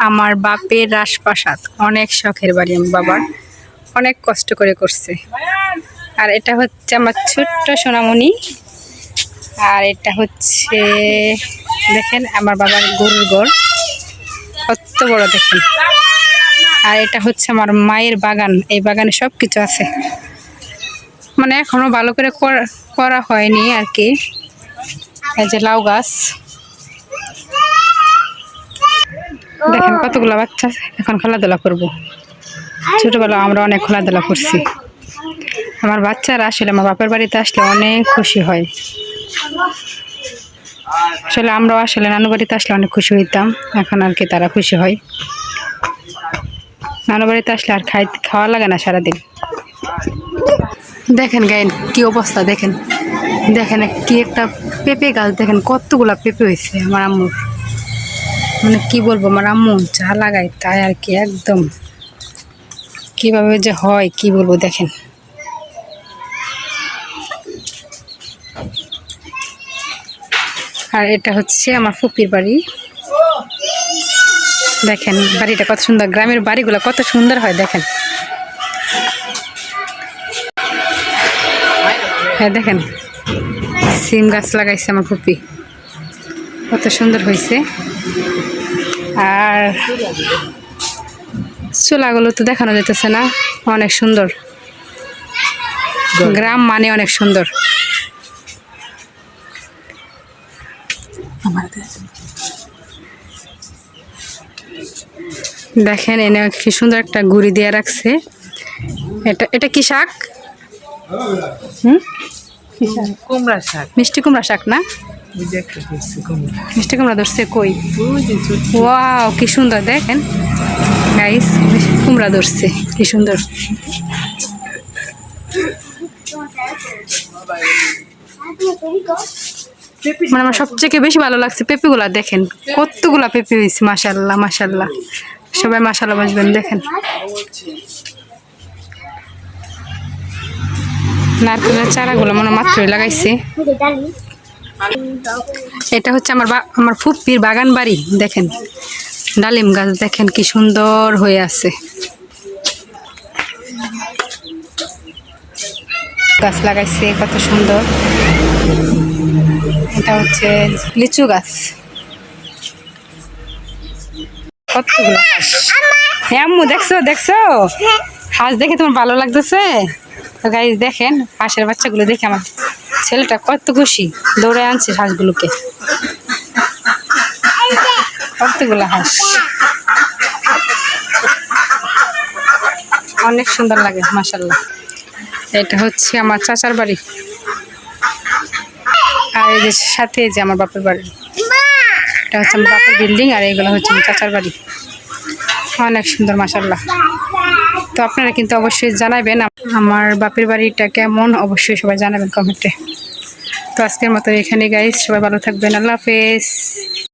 আমার বাপের রাজপ্রাসাদ। অনেক শখের বাড়ি আমার বাবার। অনেক কষ্ট করে করছে। আর এটা হচ্ছে আমার ছোট্ট সোনামণি। আর এটা হচ্ছে, দেখেন, আমার বাবার গরুর গড়। কত বড়, দেখেন। আর এটা হচ্ছে আমার মায়ের বাগান। এই বাগানে সব কিছু আছে। মানে এখনও ভালো করা- করা হয়নি আর কি। এই যে লাউ গাছ। দেখেন কতগুলো বাচ্চা এখন খেলাধুলা করব। ছোটবেলা আমরা অনেক খেলাধুলা করছি। আমার বাচ্চারা আসলে আমার বাপের বাড়িতে আসলে অনেক খুশি হয়। আসলে আমরাও আসলে নানু বাড়িতে আসলে অনেক খুশি হইতাম। এখন আর কি তারা খুশি হয়। নানু বাড়িতে আসলে আর খাই খাওয়া লাগে না সারাদিন। দেখেন গাইন কি অবস্থা দেখেন। দেখেন কি একটা পেঁপে গাছ দেখেন কতগুলা পেঁপে হয়েছে আমার আম্মুর। মানে কি বলব আমার আম্মু যা লাগায় তাই আর কি, একদম। কীভাবে যে হয়, কি বলব দেখেন। আর এটা হচ্ছে আমার ফুপির বাড়ি। দেখেন বাড়িটা কত সুন্দর, গ্রামের বাড়িগুলো কত সুন্দর হয়, দেখেন। হ্যাঁ দেখেন। সিম গাছ লাগাইছে আমার ফুপি। কত সুন্দর হয়েছে। আর চুলাগুলো তো দেখানো যেতেছে না অনেক সুন্দর। গ্রাম মানে অনেক সুন্দর। দেখেন এনে কি সুন্দর একটা গুড়ি দিয়ে রাখছে। এটা এটা কি শাক? হুম? কুমড়া শাক। মিষ্টি কুমড়া শাক না? মিষ্টি কুমড়া ধরছে কই ওয়াও কি সুন্দর দেখেন গাইস কুমড়া ধরছে কি সুন্দর মানে আমার সবথেকে বেশি ভালো লাগছে পেঁপেগুলা দেখেন কতগুলা পেঁপে হয়েছে মাসাল্লাহ মাসাল্লাহ সবাই মাসাল্লাহ বসবেন দেখেন নারকেলের চারাগুলো মনে মাত্রই লাগাইছে এটা হচ্ছে আমার আমার ফুপ্পির বাগান বাড়ি, দেখেন। ডালিম গাছ, দেখেন কি সুন্দর হয়ে আছে। গাছ লাগাইছে, কত সুন্দর। এটা হচ্ছে লিচু গাছ। হ্যাঁ আম্মু, দেখছ দেখছ? হাঁস দেখে তোমার ভালো লাগতেছে? দেখেন, হাঁসের বাচ্চাগুলো দেখে আমার ছেলেটা কত খুশি দৌড়ে আনছে হাঁসগুলোকে। কতগুলো হাঁস। অনেক সুন্দর লাগে মাসাল্লাহ এটা হচ্ছে আমার চাচার বাড়ি। আর এই যে সাথে যে আমার বাপের বাড়ি। এটা হচ্ছে আমার বাপের বিল্ডিং আর এইগুলো হচ্ছে আমার চাচার বাড়ি। অনেক সুন্দর মাসাল্লাহ তো আপনারা কিন্তু অবশ্যই জানাবেন আমার বাপের বাড়িটা কেমন? অবশ্যই সবাই জানাবেন কমেন্টে। তো আজকের মতো এখানে গাইস সবাই ভালো থাকবেন। আল্লাহ হাফেজ।